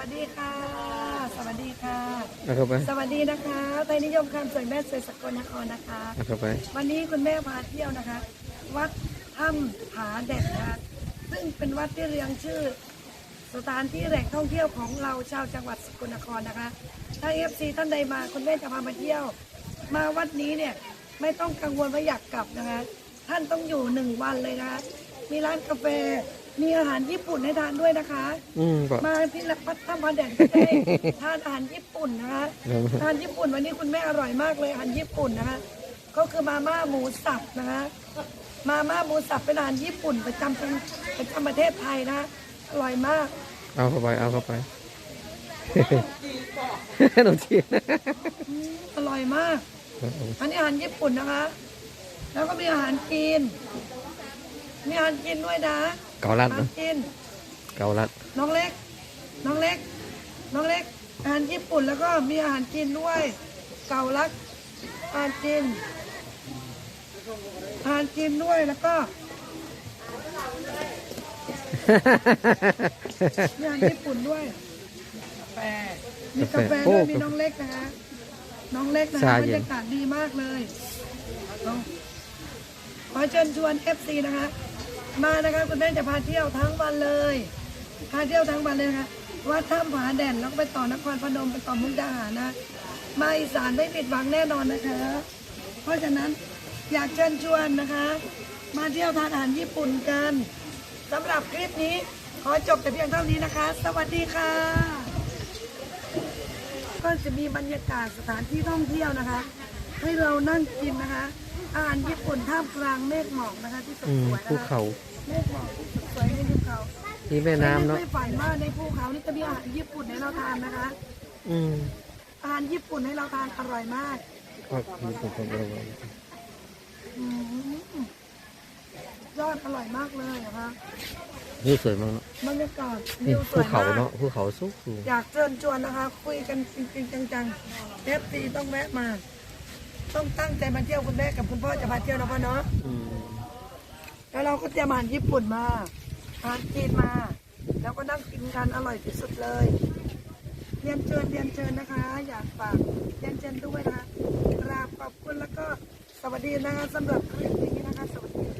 วัสดีค่ะ สวัสดีค่ะ เอาเข้าไปสวัสดีนะคะไทยนิยมคำสวยแม่สวยสกลนครนะคะ เอาเข้าไป วันนี้คุณแม่พาเที่ยวนะคะ วัดถ้ำผาแดดนะคะซึ่งเป็นวัดที่เรียงชื่อ สถานที่แหล่งท่องเที่ยวของเราชาวจังหวัดสกลนครนะคะ ถ้าเอฟซีท่านใดมาคุณแม่จะพามาเที่ยว มาวัดนี้เนี่ยไม่ต้องกังวลว่าอยากกลับนะคะ ท่านต้องอยู่หนึ่งวันเลยนะคะมีร้านกาแฟ มีอาหารญี่ปุ่นให้ทานด้วยนะคะ อืมบอกมาที่วัดถ้ำผาแดดก็ได้ ทานอาหารญี่ปุ่นนะคะเอามาอาหารญี่ปุ่นวันนี้คุณแม่อร่อยมากเลยอาหารญี่ปุ่นนะคะก็คือมาม่าหมูสับนะคะมาม่าหมูสับเป็นอาหารญี่ปุ่นประจำประประจำประเทศไทยนะอร่อยมาก เอาเข้าไป เอาเข้าไปขนมจีนอืมอร่อยมาก อันนี้อาหารญี่ปุ่นนะคะ แล้วก็มีอาหารจีน มีอาหารจีนด้วยนะ เกาลัดอาหารนะจีนเกาลัด น้องเล็ก น้องเล็ก น้องเล็ก อาหารญี่ปุ่นแล้วก็มีอาหารจีนด้วย เกาลัด อาหารจีน อาหารจีนด้วยแล้วก็มีอาหารญี่ปุ่นด้วยกาแฟมีกาแฟด้วยมีน้องเล็กนะคะน้องเล็กนะคะบรรยากาศดีมากเลยเอาขอเชิญชวน FC นะคะ มานะคะคุณแม่จะพาเที่ยวทั้งวันเลย พาเที่ยวทั้งวันเลยนะคะวัดถ้ำผาแดนแล้วก็ไปต่อนครพนมไปต่อมุกดาหารนะมาอีสานไม่ผิดหวังแน่นอนนะคะ เพราะฉะนั้นอยากเชิญชวนนะคะ มาเที่ยวทานอาหารญี่ปุ่นกันสำหรับคลิปนี้ขอจบแต่เพียงเท่านี้นะคะ สวัสดีค่ะ ก็จะมีบรรยากาศสถานที่ท่องเที่ยวนะคะ ให้เรานั่งกินนะคะ อาหารญี่ปุ่นท่ามกลางเมฆหมอกนะคะที่สอืมวยๆภูนะคะเขา เมฆหมอกที่สวยในภูเขาที่แม่น้ำเนาะไม่ฝันว่าในภูเขานี่จะมีอาหารญี่ปุ่นให้เราทานนะคะ อืมอาหารญี่ปุ่นให้เราทานอร่อยมากขอบคุณผมผมระวังอืมยอดอร่อยมากเลยนะคะนี่สวยมากเนาะบรรยากาศนี่วิวสภูวยเขามาก เนาะภูเขาสูงสูงอยากเชิญชวนนะคะ คุยกันจริงๆจังๆเอฟซีต้องแวะมา ต้องตั้งใจมาเที่ยวคุณแม่กับคุณพ่อจะมาเที่ยวนะพ่อเนาะอืมแล้วเราก็เตรียมอาหารญี่ปุ่นมาอาหารจีนมา แล้วก็นั่งกินกันอร่อยที่สุดเลยเรียนเชิญเรียนเชิญนะคะ อยากฝากเรียนเชิญด้วยนะคะกราบขอบคุณแล้วก็สวัสดีนะคะสำหรับคลิปนี้นะคะสวัสดีค่ะ